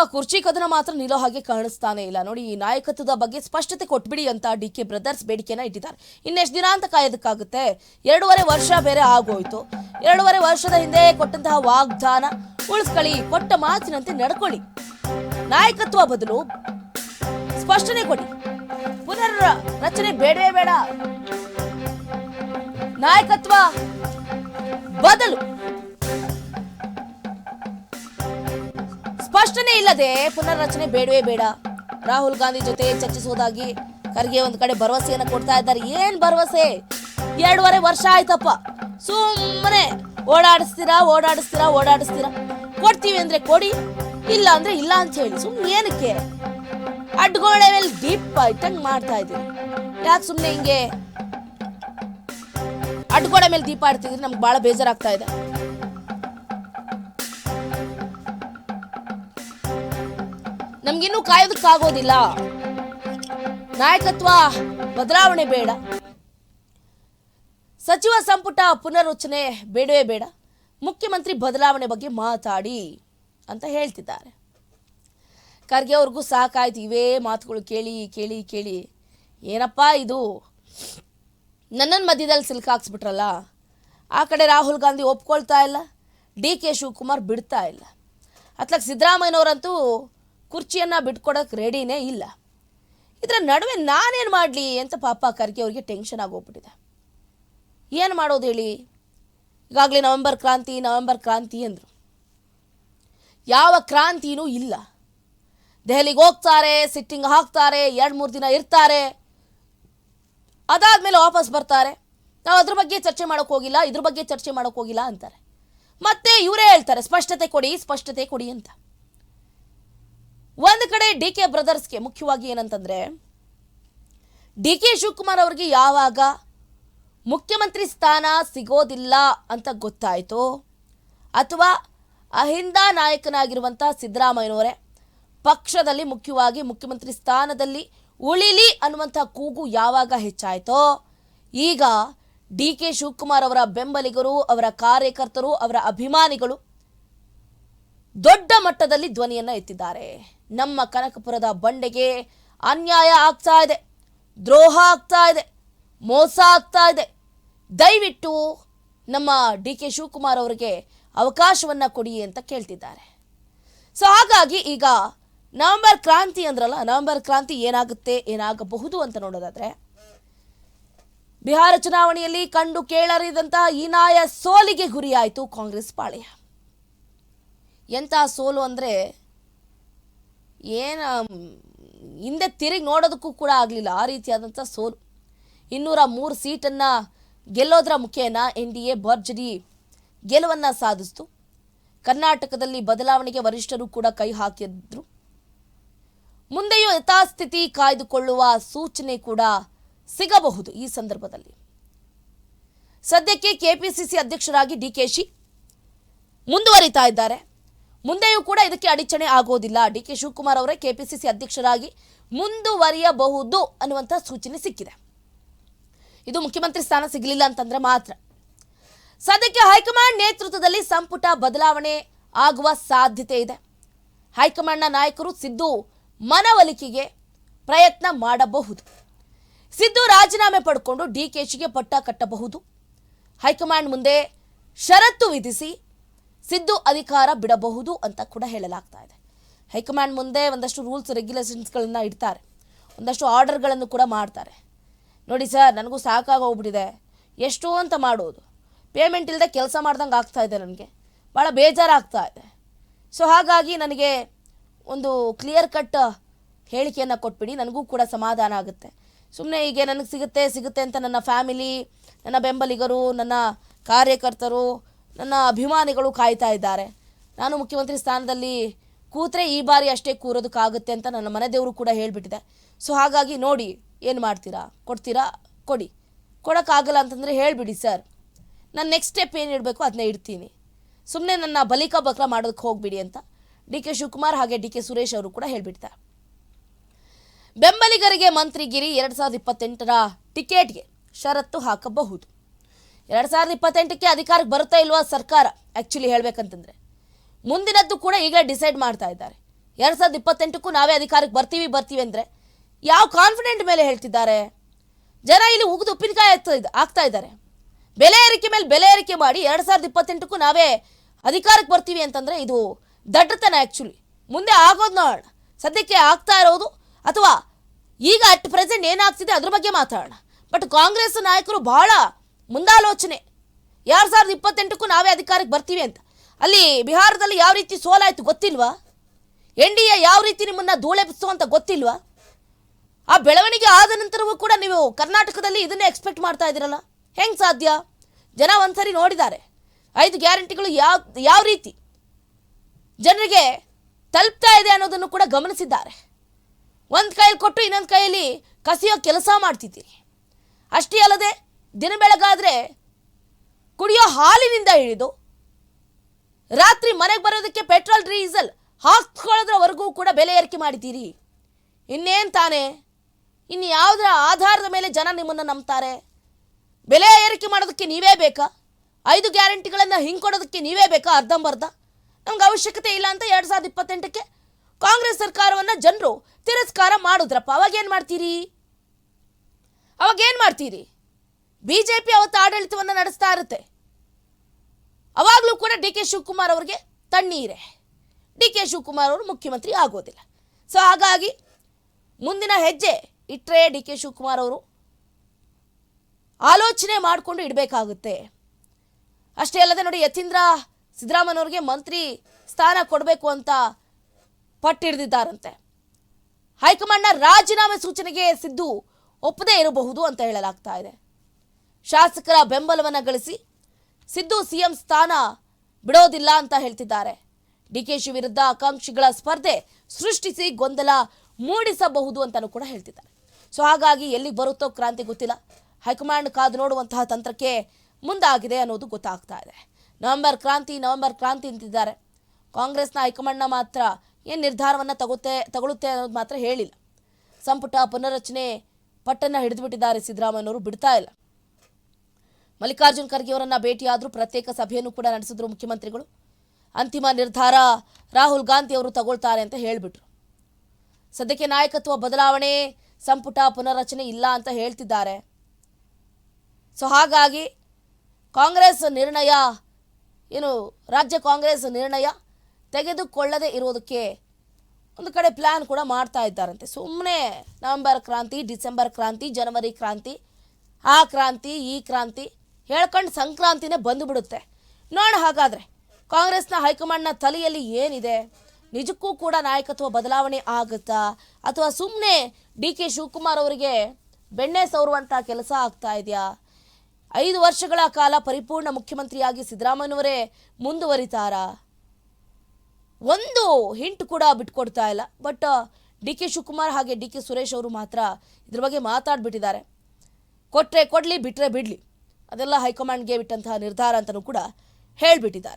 ಆ ಕುರ್ಚಿ ಕದನ ಮಾತ್ರ ನಿಲ್ಲೋ ಹಾಗೆ ಕಾಣಿಸ್ತಾನೆ ಇಲ್ಲ. ನೋಡಿ, ಈ ನಾಯಕತ್ವದ ಬಗ್ಗೆ ಸ್ಪಷ್ಟತೆ ಕೊಟ್ಬಿಡಿ ಅಂತ ಡಿ ಕೆ ಬ್ರದರ್ಸ್ ಬೇಡಿಕೆನ ಇಟ್ಟಿದ್ದಾರೆ. ಇನ್ನೆಷ್ಟು ದಿನ ಅಂತ ಕಾಯೋದಕ್ಕಾಗುತ್ತೆ? ಎರಡೂವರೆ ವರ್ಷ ಬೇರೆ ಆಗೋಯ್ತು. ಎರಡೂವರೆ ವರ್ಷದ ಹಿಂದೆ ಕೊಟ್ಟಂತಹ ವಾಗ್ದಾನ ಉಳಿಸ್ಕೊಳ್ಳಿ, ಕೊಟ್ಟ ಮಾತಿನಂತೆ ನಡ್ಕೊಳ್ಳಿ. ನಾಯಕತ್ವ ಬದಲು ಸ್ಪಷ್ಟನೆ ಕೊಡಿ. ಪುನರ್ ರಚನೆ ಬೇಡವೇ ಬೇಡ. ನಾಯಕತ್ವ ಬದಲು ಸ್ಪಷ್ಟನೆ ಇಲ್ಲದೆ ಪುನರ್ರಚನೆ ಬೇಡವೇ ಬೇಡ. ರಾಹುಲ್ ಗಾಂಧಿ ಜೊತೆ ಚರ್ಚಿಸುವುದಾಗಿ ಖರ್ಗೆ ಒಂದು ಕಡೆ ಭರವಸೆಯನ್ನ ಕೊಡ್ತಾ ಇದ್ದಾರೆ. ಏನ್ ಭರವಸೆ? ಎರಡೂವರೆ ವರ್ಷ ಆಯ್ತಪ್ಪ. ಸುಮ್ಮನೆ ಓಡಾಡಿಸ್ತೀರಾ ಓಡಾಡಿಸ್ತೀರಾ ಓಡಾಡಿಸ್ತೀರಾ. ಕೊಡ್ತೀವಿ ಅಂದ್ರೆ ಕೊಡಿ, ಇಲ್ಲ ಅಂದ್ರೆ ಇಲ್ಲ ಅಂತ ಹೇಳಿ. ಸುಮ್ಮನೆ ಏನಕ್ಕೆ? ಅಡ್ಗೋಳೆ ಮೇಲೆ ದೀಪ ಇಟ್ಟಂಗೆ ಮಾಡ್ತಾ ಇದ್ದೀರಿ. ಯಾಕೆ ಸುಮ್ಮನೆ ಹಿಂಗೆ? ಅಡ್ಗೋಳೆ ಮೇಲೆ ದೀಪ ಆಡ್ತಿದ್ರೆ ನಮ್ಗೆ ಬಹಳ ಬೇಜಾರಾಗ್ತಾ ಇದೆ. ನಮ್ಗಿನ್ನೂ ಕಾಯೋದಕ್ಕಾಗೋದಿಲ್ಲ. ನಾಯಕತ್ವ ಬದಲಾವಣೆ ಬೇಡ. ಸಚಿವ ಸಂಪುಟ ಪುನರ್ರಚನೆ ಬೇಡವೇ ಬೇಡ. ಮುಖ್ಯಮಂತ್ರಿ ಬದಲಾವಣೆ ಬಗ್ಗೆ ಮಾತಾಡಿ ಅಂತ ಹೇಳ್ತಿದ್ದಾರೆ. ಖರ್ಗೆ ಅವ್ರಿಗೂ ಸಾಕಾಯ್ತು, ಇವೇ ಮಾತುಗಳು ಕೇಳಿ ಕೇಳಿ ಕೇಳಿ. ಏನಪ್ಪ ಇದು? ನನ್ನನ್ನು ಮಧ್ಯದಲ್ಲಿ ಸಿಲ್ಕಾಕ್ಸ್ಬಿಟ್ರಲ್ಲ ಆ ಕಡೆ ರಾಹುಲ್ ಗಾಂಧಿ ಒಪ್ಕೊಳ್ತಾ ಇಲ್ಲ, ಡಿ ಕೆ ಶಿವಕುಮಾರ್ ಬಿಡ್ತಾ ಇಲ್ಲ. ಅತ್ಲಾಗ ಸಿದ್ದರಾಮಯ್ಯನವರಂತೂ ಕುರ್ಚಿಯನ್ನು ಬಿಟ್ಕೊಡೋಕೆ ರೆಡಿನೇ ಇಲ್ಲ. ಇದರ ನಡುವೆ ನಾನೇನು ಮಾಡಲಿ ಅಂತ ಪಾಪ ಖರ್ಗೆ ಅವ್ರಿಗೆ ಟೆನ್ಷನ್ ಆಗೋಗ್ಬಿಟ್ಟಿದೆ. ಏನು ಮಾಡೋದು ಹೇಳಿ? ಈಗಾಗಲೇ ನವೆಂಬರ್ ಕ್ರಾಂತಿ ನವೆಂಬರ್ ಕ್ರಾಂತಿ ಅಂದರು. ಯಾವ ಕ್ರಾಂತಿನೂ ಇಲ್ಲ. ದೆಹಲಿಗೆ ಹೋಗ್ತಾರೆ ಸಿಟ್ಟಿಂಗ್ ಹಾಕ್ತಾರೆ, ಎರಡು ಮೂರು ದಿನ ಇರ್ತಾರೆ. ಅದಾದಮೇಲೆ ವಾಪಸ್ ಬರ್ತಾರೆ. ನಾವು ಅದ್ರ ಬಗ್ಗೆ ಚರ್ಚೆ ಮಾಡೋಕೆ ಹೋಗಿಲ್ಲ, ಇದ್ರ ಬಗ್ಗೆ ಚರ್ಚೆ ಮಾಡೋಕೆ ಹೋಗಿಲ್ಲ ಅಂತಾರೆ. ಮತ್ತೆ ಇವರೇ ಹೇಳ್ತಾರೆ, ಸ್ಪಷ್ಟತೆ ಕೊಡಿ ಸ್ಪಷ್ಟತೆ ಕೊಡಿ ಅಂತ. ಡಿ ಕೆ ಬ್ರದರ್ಸ್ಗೆ ಮುಖ್ಯವಾಗಿ ಏನಂತಂದರೆ, ಡಿ ಕೆ ಶಿವಕುಮಾರ್ ಅವರಿಗೆ ಯಾವಾಗ ಮುಖ್ಯಮಂತ್ರಿ ಸ್ಥಾನ ಸಿಗೋದಿಲ್ಲ ಅಂತ ಗೊತ್ತಾಯಿತು, ಅಥವಾ ಅಹಿಂದ ನಾಯಕನಾಗಿರುವಂಥ ಸಿದ್ದರಾಮಯ್ಯನವರೇ ಪಕ್ಷದಲ್ಲಿ ಮುಖ್ಯವಾಗಿ ಮುಖ್ಯಮಂತ್ರಿ ಸ್ಥಾನದಲ್ಲಿ ಉಳಿಲಿ ಅನ್ನುವಂಥ ಕೂಗು ಯಾವಾಗ ಹೆಚ್ಚಾಯಿತೋ, ಈಗ ಡಿ ಕೆ ಶಿವಕುಮಾರ್ ಅವರ ಬೆಂಬಲಿಗರು, ಅವರ ಕಾರ್ಯಕರ್ತರು, ಅವರ ಅಭಿಮಾನಿಗಳು ದೊಡ್ಡ ಮಟ್ಟದಲ್ಲಿ ಧ್ವನಿಯನ್ನ ಎತ್ತಿದ್ದಾರೆ. ನಮ್ಮ ಕನಕಪುರದ ಬಂಡೆಗೆ ಅನ್ಯಾಯ ಆಗ್ತಾ ಇದೆ. ದ್ರೋಹ ಆಗ್ತಾ ಇದೆ. ಮೋಸ ಆಗ್ತಾ ಇದೆ. ದಯವಿಟ್ಟು ನಮ್ಮ ಡಿ ಕೆ ಶಿವಕುಮಾರ್ ಅವರಿಗೆ ಅವಕಾಶವನ್ನ ಕೊಡಿ ಅಂತ ಕೇಳ್ತಿದ್ದಾರೆ. ಸೊ ಹಾಗಾಗಿ ಈಗ ನವೆಂಬರ್ ಕ್ರಾಂತಿ ಅಂದ್ರಲ್ಲ, ನವೆಂಬರ್ ಕ್ರಾಂತಿ ಏನಾಗುತ್ತೆ, ಏನಾಗಬಹುದು ಅಂತ ನೋಡೋದಾದ್ರೆ, ಬಿಹಾರ ಚುನಾವಣೆಯಲ್ಲಿ ಕಂಡು ಕೇಳರಿದಂತಹ ಹೀನಾಯ ಸೋಲಿಗೆ ಗುರಿಯಾಯಿತು ಕಾಂಗ್ರೆಸ್ ಪಾಳೆಯ. ಎಂಥ ಸೋಲು ಅಂದರೆ ಏನು ಹಿಂದೆ ತಿರುಗಿ ನೋಡೋದಕ್ಕೂ ಕೂಡ ಆಗಲಿಲ್ಲ. ಆ ರೀತಿಯಾದಂಥ ಸೋಲು. ಇನ್ನೂರ ಮೂರು ಸೀಟನ್ನು ಗೆಲ್ಲೋದ್ರ ಮುಖೇನ ಎನ್ ಡಿ ಎ ಭರ್ಜರಿ ಗೆಲುವನ್ನು ಸಾಧಿಸ್ತು. ಕರ್ನಾಟಕದಲ್ಲಿ ಬದಲಾವಣೆಗೆ ವರಿಷ್ಠರು ಕೂಡ ಕೈ ಹಾಕಿದ್ರು. ಮುಂದೆಯೂ ಯಥಾಸ್ಥಿತಿ ಕಾಯ್ದುಕೊಳ್ಳುವ ಸೂಚನೆ ಕೂಡ ಸಿಗಬಹುದು ಈ ಸಂದರ್ಭದಲ್ಲಿ. ಸದ್ಯಕ್ಕೆ ಕೆಪಿಸಿಸಿ ಅಧ್ಯಕ್ಷರಾಗಿ ಡಿ ಕೆ ಶಿ ಮುಂದುವರಿತಾ ಇದ್ದಾರೆ. ಮುಂದೆಯೂ ಕೂಡ ಇದಕ್ಕೆ ಅಡಚಣೆ ಆಗೋದಿಲ್ಲ. ಡಿ ಕೆ ಶಿವಕುಮಾರ್ ಅವರೇ ಕೆಪಿಸಿಸಿ ಅಧ್ಯಕ್ಷರಾಗಿ ಮುಂದುವರಿಯಬಹುದು ಅನ್ನುವಂಥ ಸೂಚನೆ ಸಿಕ್ಕಿದೆ. ಇದು ಮುಖ್ಯಮಂತ್ರಿ ಸ್ಥಾನ ಸಿಗಲಿಲ್ಲ ಅಂತಂದ್ರೆ ಮಾತ್ರ. ಸದ್ಯಕ್ಕೆ ಹೈಕಮಾಂಡ್ ನೇತೃತ್ವದಲ್ಲಿ ಸಂಪುಟ ಬದಲಾವಣೆ ಆಗುವ ಸಾಧ್ಯತೆ ಇದೆ. ಹೈಕಮಾಂಡ್ನ ನಾಯಕರು ಸಿದ್ದು ಮನವೊಲಿಕೆಗೆ ಪ್ರಯತ್ನ ಮಾಡಬಹುದು. ಸಿದ್ದು ರಾಜೀನಾಮೆ ಪಡ್ಕೊಂಡು ಡಿ ಕೆ ಶಿಗೆ ಪಟ್ಟ ಕಟ್ಟಬಹುದು. ಹೈಕಮಾಂಡ್ ಮುಂದೆ ಷರತ್ತು ವಿಧಿಸಿ ಸಿದ್ದು ಅಧಿಕಾರ ಬಿಡಬಹುದು ಅಂತ ಕೂಡ ಹೇಳಲಾಗ್ತಾ ಇದೆ. ಹೈಕಮಾಂಡ್ ಮುಂದೆ ಒಂದಷ್ಟು ರೂಲ್ಸ್ ರೆಗ್ಯುಲೇಷನ್ಸ್ಗಳನ್ನ ಇಡ್ತಾರೆ. ಒಂದಷ್ಟು ಆರ್ಡರ್ಗಳನ್ನು ಕೂಡ ಮಾಡ್ತಾರೆ. ನೋಡಿ ಸರ್, ನನಗೂ ಸಾಕಾಗೋಗ್ಬಿಟ್ಟಿದೆ ಎಷ್ಟು ಅಂತ ಮಾಡೋದು. ಪೇಮೆಂಟ್ ಇಲ್ಲದೆ ಕೆಲಸ ಮಾಡ್ದಂಗೆ ಆಗ್ತಾ ಇದೆ ನನಗೆ. ಭಾಳ ಬೇಜಾರಾಗ್ತಾ ಇದೆ. ಸೊ ಹಾಗಾಗಿ ನನಗೆ ಒಂದು ಕ್ಲಿಯರ್ ಕಟ್ ಹೇಳಿಕೆಯನ್ನು ಕೊಟ್ಬಿಡಿ. ನನಗೂ ಕೂಡ ಸಮಾಧಾನ ಆಗುತ್ತೆ. ಸುಮ್ಮನೆ ಹೀಗೆ ನನಗೆ ಸಿಗುತ್ತೆ ಸಿಗುತ್ತೆ ಅಂತ ನನ್ನ ಫ್ಯಾಮಿಲಿ, ನನ್ನ ಬೆಂಬಲಿಗರು, ನನ್ನ ಕಾರ್ಯಕರ್ತರು ನನ್ನ ಅಭಿಮಾನಿಗಳು ಕಾಯ್ತಾ ಇದ್ದಾರೆ. ನಾನು ಮುಖ್ಯಮಂತ್ರಿ ಸ್ಥಾನದಲ್ಲಿ ಕೂತ್ರೆ ಈ ಬಾರಿ ಅಷ್ಟೇ ಕೂರೋದಕ್ಕಾಗುತ್ತೆ ಅಂತ ನನ್ನ ಮನೆದೇವರು ಕೂಡ ಹೇಳಿಬಿಟ್ಟಿದೆ. ಸೊ ಹಾಗಾಗಿ ನೋಡಿ, ಏನು ಮಾಡ್ತೀರಾ? ಕೊಡ್ತೀರಾ? ಕೊಡಿ. ಕೊಡೋಕ್ಕಾಗಲ್ಲ ಅಂತಂದರೆ ಹೇಳಿಬಿಡಿ ಸರ್. ನಾನು ನೆಕ್ಸ್ಟ್ ಸ್ಟೆಪ್ ಏನು ಇಡಬೇಕು ಅದನ್ನ ಇಡ್ತೀನಿ. ಸುಮ್ಮನೆ ನನ್ನ ಬಲಿಕ ಬಕ್ರ ಮಾಡೋದಕ್ಕೆ ಹೋಗ್ಬಿಡಿ ಅಂತ ಡಿ ಕೆ ಶಿವಕುಮಾರ್ ಹಾಗೆ ಡಿ ಕೆ ಸುರೇಶ್ ಅವರು ಕೂಡ ಹೇಳಿಬಿಡ್ತಾರೆ. ಬೆಂಬಲಿಗರಿಗೆ ಮಂತ್ರಿಗಿರಿ ಎರಡು ಸಾವಿರದ ಇಪ್ಪತ್ತೆಂಟರ ಟಿಕೆಟ್ಗೆ ಷರತ್ತು ಹಾಕಬಹುದು. ಎರಡು ಸಾವಿರದ ಇಪ್ಪತ್ತೆಂಟಕ್ಕೆ ಅಧಿಕಾರಕ್ಕೆ ಬರುತ್ತಾ ಇಲ್ವಾ ಸರ್ಕಾರ? ಆ್ಯಕ್ಚುಲಿ ಹೇಳಬೇಕಂತಂದ್ರೆ. ಮುಂದಿನದ್ದು ಕೂಡ ಈಗ ಡಿಸೈಡ್ ಮಾಡ್ತಾ ಇದ್ದಾರೆ. ಎರಡು ಸಾವಿರದ ಇಪ್ಪತ್ತೆಂಟಕ್ಕೂ ನಾವೇ ಅಧಿಕಾರಕ್ಕೆ ಬರ್ತೀವಿ ಬರ್ತೀವಿ ಅಂದರೆ ಯಾವ ಕಾನ್ಫಿಡೆಂಟ್ ಮೇಲೆ ಹೇಳ್ತಿದ್ದಾರೆ? ಜನ ಇಲ್ಲಿ ಉಗಿದು ಉಪ್ಪಿನಕಾಯಿ ಆಗ್ತಾ ಇದ್ದ ಆಗ್ತಾ ಇದ್ದಾರೆ. ಬೆಲೆ ಏರಿಕೆ ಮೇಲೆ ಬೆಲೆ ಏರಿಕೆ ಮಾಡಿ ಎರಡು ಸಾವಿರದ ಇಪ್ಪತ್ತೆಂಟಕ್ಕೂ ನಾವೇ ಅಧಿಕಾರಕ್ಕೆ ಬರ್ತೀವಿ ಅಂತಂದರೆ ಇದು ದಡ್ಡತನ ಆ್ಯಕ್ಚುಲಿ ಮುಂದೆ ಆಗೋದು ನೋಡೋಣ. ಸದ್ಯಕ್ಕೆ ಆಗ್ತಾ ಇರೋದು ಅಥವಾ ಈಗ ಅಟ್ ಪ್ರೆಸೆಂಟ್ ಏನಾಗ್ತಿದೆ ಅದ್ರ ಬಗ್ಗೆ ಮಾತಾಡೋಣ. ಬಟ್ ಕಾಂಗ್ರೆಸ್ ನಾಯಕರು ಬಹಳ ಮುಂದಾಲೋಚನೆ. ಎರಡು ಸಾವಿರದ ಇಪ್ಪತ್ತೆಂಟಕ್ಕೂ ನಾವೇ ಅಧಿಕಾರಕ್ಕೆ ಬರ್ತೀವಿ ಅಂತ. ಅಲ್ಲಿ ಬಿಹಾರದಲ್ಲಿ ಯಾವ ರೀತಿ ಸೋಲಾಯಿತು ಗೊತ್ತಿಲ್ವಾ? ಎನ್ ಡಿ ಎ ಯಾವ ರೀತಿ ನಿಮ್ಮನ್ನ ಧೂಳೆಬ್ಬಿಸು ಅಂತ ಗೊತ್ತಿಲ್ವಾ? ಆ ಬೆಳವಣಿಗೆ ಆದ ನಂತರವೂ ಕೂಡ ನೀವು ಕರ್ನಾಟಕದಲ್ಲಿ ಇದನ್ನೇ ಎಕ್ಸ್ಪೆಕ್ಟ್ ಮಾಡ್ತಾ ಇದ್ದೀರಲ್ಲ? ಹೆಂಗೆ ಸಾಧ್ಯ? ಜನ ಒಂದ್ಸರಿ ನೋಡಿದ್ದಾರೆ. ಐದು ಗ್ಯಾರಂಟಿಗಳು ಯಾವ ಯಾವ ರೀತಿ? ಜನರಿಗೆ ತಲುಪ್ತಾ ಇದೆ ಅನ್ನೋದನ್ನು ಕೂಡ ಗಮನಿಸಿದ್ದಾರೆ. ಒಂದು ಕೈಯಲ್ಲಿ ಕೊಟ್ಟು ಇನ್ನೊಂದು ಕೈಯಲ್ಲಿ ಕಸಿಯೋ ಕೆಲಸ ಮಾಡ್ತಿದ್ದೀರಿ. ಅಷ್ಟೇ ಅಲ್ಲದೆ ದಿನ ಬೆಳಗಾದರೆ ಕುಡಿಯೋ ಹಾಲಿನಿಂದ ಹಿಡಿದು ರಾತ್ರಿ ಮನೆಗೆ ಬರೋದಕ್ಕೆ ಪೆಟ್ರೋಲ್, ಡೀಸೆಲ್ ಹಾಕ್ಕೊಳ್ಳೋದ್ರವರೆಗೂ ಕೂಡ ಬೆಲೆ ಏರಿಕೆ ಮಾಡಿದ್ದೀರಿ. ಇನ್ನೇನು ತಾನೇ? ಇನ್ನು ಯಾವುದರ ಆಧಾರದ ಮೇಲೆ ಜನ ನಿಮ್ಮನ್ನು ನಂಬ್ತಾರೆ? ಬೆಲೆ ಏರಿಕೆ ಮಾಡೋದಕ್ಕೆ ನೀವೇ ಬೇಕಾ? ಐದು ಗ್ಯಾರಂಟಿಗಳನ್ನು ಹಿಂಕೊಡೋದಕ್ಕೆ ನೀವೇ ಬೇಕಾ ಅರ್ಧಂಬರ್ಧ? ನಮ್ಗೆ ಅವಶ್ಯಕತೆ ಇಲ್ಲ ಅಂತ ಎರಡು ಸಾವಿರದ ಇಪ್ಪತ್ತೆಂಟಕ್ಕೆ ಕಾಂಗ್ರೆಸ್ ಸರ್ಕಾರವನ್ನು ಜನರು ತಿರಸ್ಕಾರ ಮಾಡಿದ್ರಪ್ಪ. ಅವಾಗೇನು ಮಾಡ್ತೀರಿ? ಅವಾಗೇನು ಮಾಡ್ತೀರಿ? ಬಿ ಜೆ ಪಿ ಅವತ್ತು ಆಡಳಿತವನ್ನು ನಡೆಸ್ತಾ ಇರುತ್ತೆ. ಅವಾಗಲೂ ಕೂಡ ಡಿ ಕೆ ಶಿವಕುಮಾರ್ ಅವರಿಗೆ ತಣ್ಣೀರೆ. ಡಿ ಕೆ ಶಿವಕುಮಾರ್ ಅವರು ಮುಖ್ಯಮಂತ್ರಿ ಆಗೋದಿಲ್ಲ. ಸೊ ಹಾಗಾಗಿ ಮುಂದಿನ ಹೆಜ್ಜೆ ಇಟ್ಟರೆ ಡಿ ಕೆ ಶಿವಕುಮಾರ್ ಅವರು ಆಲೋಚನೆ ಮಾಡಿಕೊಂಡು ಇಡಬೇಕಾಗುತ್ತೆ. ಅಷ್ಟೇ ಅಲ್ಲದೆ ನೋಡಿ ಯತೀಂದ್ರ ಸಿದ್ದರಾಮಯ್ಯವ್ರಿಗೆ ಮಂತ್ರಿ ಸ್ಥಾನ ಕೊಡಬೇಕು ಅಂತ ಪಟ್ಟಿಡ್ದಿದ್ದಾರಂತೆ ಹೈಕಮಾಂಡ್ನ ರಾಜೀನಾಮೆ ಸೂಚನೆಗೆ ಸಿದ್ದು ಒಪ್ಪದೇ ಇರಬಹುದು ಅಂತ ಹೇಳಲಾಗ್ತಾ ಇದೆ. ಶಾಸಕರ ಬೆಂಬಲವನ್ನು ಗಳಿಸಿ ಸಿದ್ದು ಸಿಎಂ ಸ್ಥಾನ ಬಿಡೋದಿಲ್ಲ ಅಂತ ಹೇಳ್ತಿದ್ದಾರೆ. ಡಿಕೆಶಿ ವಿರುದ್ಧ ಆಕಾಂಕ್ಷಿಗಳ ಸ್ಪರ್ಧೆ ಸೃಷ್ಟಿಸಿ ಗೊಂದಲ ಮೂಡಿಸಬಹುದು ಅಂತಲೂ ಕೂಡ ಹೇಳ್ತಿದ್ದಾರೆ. ಸೊ ಹಾಗಾಗಿ ಎಲ್ಲಿ ಬರುತ್ತೋ ಕ್ರಾಂತಿ ಗೊತ್ತಿಲ್ಲ. ಹೈಕಮಾಂಡ್ ಕಾದು ನೋಡುವಂತಹ ತಂತ್ರಕ್ಕೆ ಮುಂದಾಗಿದೆ ಅನ್ನೋದು ಗೊತ್ತಾಗ್ತಾ ಇದೆ. ನವೆಂಬರ್ ಕ್ರಾಂತಿ ನವೆಂಬರ್ ಕ್ರಾಂತಿ ಅಂತಿದ್ದಾರೆ. ಕಾಂಗ್ರೆಸ್ನ ಹೈಕಮಾಂಡ್ನ ಮಾತ್ರ ಏನು ನಿರ್ಧಾರವನ್ನು ತಗುತ್ತೆ ತಗೊಳುತ್ತೆ ಅನ್ನೋದು ಮಾತ್ರ ಹೇಳಿಲ್ಲ. ಸಂಪುಟ ಪುನರ್ರಚನೆ ಪಟ್ಟನ್ನು ಹಿಡಿದುಬಿಟ್ಟಿದ್ದಾರೆ ಸಿದ್ದರಾಮಯ್ಯನವರು, ಬಿಡ್ತಾ ಇಲ್ಲ. ಮಲ್ಲಿಕಾರ್ಜುನ್ ಖರ್ಗೆ ಅವರನ್ನ ಭೇಟಿಯಾದರೂ ಪ್ರತ್ಯೇಕ ಸಭೆಯನ್ನು ಕೂಡ ನಡೆಸಿದ್ರು ಮುಖ್ಯಮಂತ್ರಿಗಳು. ಅಂತಿಮ ನಿರ್ಧಾರ ರಾಹುಲ್ ಗಾಂಧಿ ಅವರು ತಗೊಳ್ತಾರೆ ಅಂತ ಹೇಳಿಬಿಟ್ರು. ಸದ್ಯಕ್ಕೆ ನಾಯಕತ್ವ ಬದಲಾವಣೆ, ಸಂಪುಟ ಪುನರ್ರಚನೆ ಇಲ್ಲ ಅಂತ ಹೇಳ್ತಿದ್ದಾರೆ. ಸೊ ಹಾಗಾಗಿ ಕಾಂಗ್ರೆಸ್ ನಿರ್ಣಯ, ಏನು ರಾಜ್ಯ ಕಾಂಗ್ರೆಸ್ ನಿರ್ಣಯ ತೆಗೆದುಕೊಳ್ಳದೆ ಇರೋದಕ್ಕೆ ಒಂದು ಕಡೆ ಪ್ಲ್ಯಾನ್ ಕೂಡ ಮಾಡ್ತಾ ಇದ್ದಾರಂತೆ. ಸುಮ್ಮನೆ ನವೆಂಬರ್ ಕ್ರಾಂತಿ, ಡಿಸೆಂಬರ್ ಕ್ರಾಂತಿ, ಜನವರಿ ಕ್ರಾಂತಿ, ಆ ಕ್ರಾಂತಿ, ಈ ಕ್ರಾಂತಿ ಹೇಳ್ಕೊಂಡು ಸಂಕ್ರಾಂತಿನೇ ಬಂದುಬಿಡುತ್ತೆ. ನೋಡ ಹಾಗಾದರೆ, ಕಾಂಗ್ರೆಸ್ನ ಹೈಕಮಾಂಡ್ನ ತಲೆಯಲ್ಲಿ ಏನಿದೆ? ನಿಜಕ್ಕೂ ಕೂಡ ನಾಯಕತ್ವ ಬದಲಾವಣೆ ಆಗುತ್ತಾ? ಅಥವಾ ಸುಮ್ಮನೆ ಡಿ ಕೆ ಶಿವಕುಮಾರ್ ಅವರಿಗೆ ಬೆಣ್ಣೆ ಸವರುವಂಥ ಕೆಲಸ ಆಗ್ತಾ ಇದೆಯಾ? ಐದು ವರ್ಷಗಳ ಕಾಲ ಪರಿಪೂರ್ಣ ಮುಖ್ಯಮಂತ್ರಿಯಾಗಿ ಸಿದ್ದರಾಮಯ್ಯವರೇ ಮುಂದುವರಿತಾರಾ? ಒಂದು ಹಿಂಟ್ ಕೂಡ ಬಿಟ್ಕೊಡ್ತಾ ಇಲ್ಲ. ಬಟ್, ಡಿ ಕೆ ಶಿವಕುಮಾರ್ ಹಾಗೆ ಡಿ ಕೆ ಸುರೇಶ್ ಅವರು ಮಾತ್ರ ಇದ್ರ ಬಗ್ಗೆ ಮಾತಾಡ್ಬಿಟ್ಟಿದ್ದಾರೆ. ಕೊಟ್ಟರೆ ಕೊಡಲಿ ಬಿಟ್ಟರೆ ಬಿಡಲಿ. ಅದೆಲ್ಲ ಹೈಕಮಾಂಡ್ಗೆ ಬಿಟ್ಟಂತಹ ನಿರ್ಧಾರ ಅಂತಲೂ ಕೂಡ ಹೇಳಿಬಿಟ್ಟಿದ್ದಾರೆ.